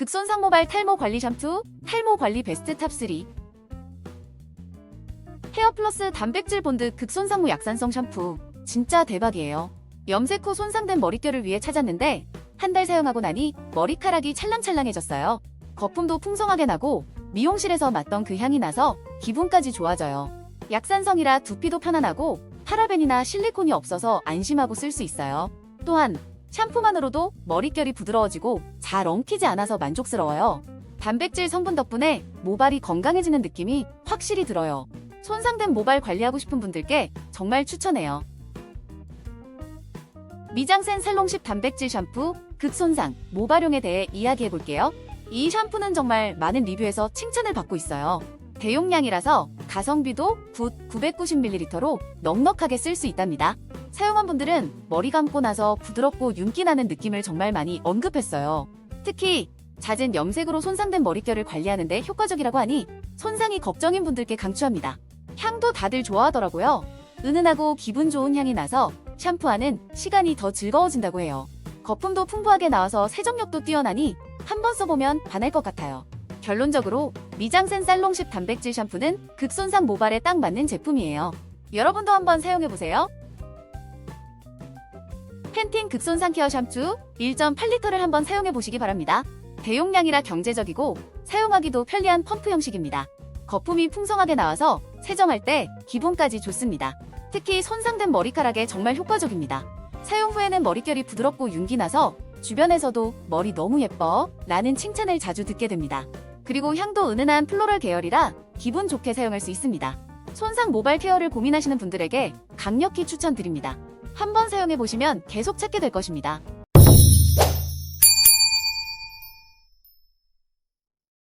극손상 모발 탈모 관리 샴푸, 탈모 관리 베스트 탑3. 헤어 플러스 단백질 본드 극손상무 약산성 샴푸. 진짜 대박이에요. 염색 후 손상된 머릿결을 위해 찾았는데 한 달 사용하고 나니 머리카락이 찰랑찰랑해졌어요. 거품도 풍성하게 나고 미용실에서 맡던 그 향이 나서 기분까지 좋아져요. 약산성이라 두피도 편안하고 파라벤이나 실리콘이 없어서 안심하고 쓸 수 있어요. 또한 샴푸만으로도 머릿결이 부드러워지고 잘 엉키지 않아서 만족스러워요. 단백질 성분 덕분에 모발이 건강해지는 느낌이 확실히 들어요. 손상된 모발 관리하고 싶은 분들께 정말 추천해요. 미장센 살롱십 단백질 샴푸 극손상 모발용에 대해 이야기해 볼게요. 이 샴푸는 정말 많은 리뷰에서 칭찬을 받고 있어요. 대용량이라서 가성비도 굿 990ml로 넉넉하게 쓸 수 있답니다. 사용한 분들은 머리 감고 나서 부드럽고 윤기 나는 느낌을 정말 많이 언급했어요. 특히 잦은 염색으로 손상된 머릿결을 관리하는데 효과적이라고 하니 손상이 걱정인 분들께 강추합니다. 향도 다들 좋아하더라고요. 은은하고 기분 좋은 향이 나서 샴푸하는 시간이 더 즐거워진다고 해요. 거품도 풍부하게 나와서 세정력도 뛰어나니 한번 써보면 반할 것 같아요. 결론적으로 미장센 살롱십 단백질 샴푸는 극손상 모발에 딱 맞는 제품이에요. 여러분도 한번 사용해보세요. 펜틴 극손상 케어 샴푸 1.8리터를 한번 사용해보시기 바랍니다. 대용량이라 경제적이고 사용하기도 편리한 펌프 형식입니다. 거품이 풍성하게 나와서 세정할 때 기분까지 좋습니다. 특히 손상된 머리카락에 정말 효과적입니다. 사용 후에는 머릿결이 부드럽고 윤기 나서 주변에서도 머리 너무 예뻐 라는 칭찬을 자주 듣게 됩니다. 그리고 향도 은은한 플로럴 계열이라 기분 좋게 사용할 수 있습니다. 손상 모발 케어를 고민하시는 분들에게 강력히 추천드립니다. 한번 사용해 보시면 계속 찾게 될 것입니다.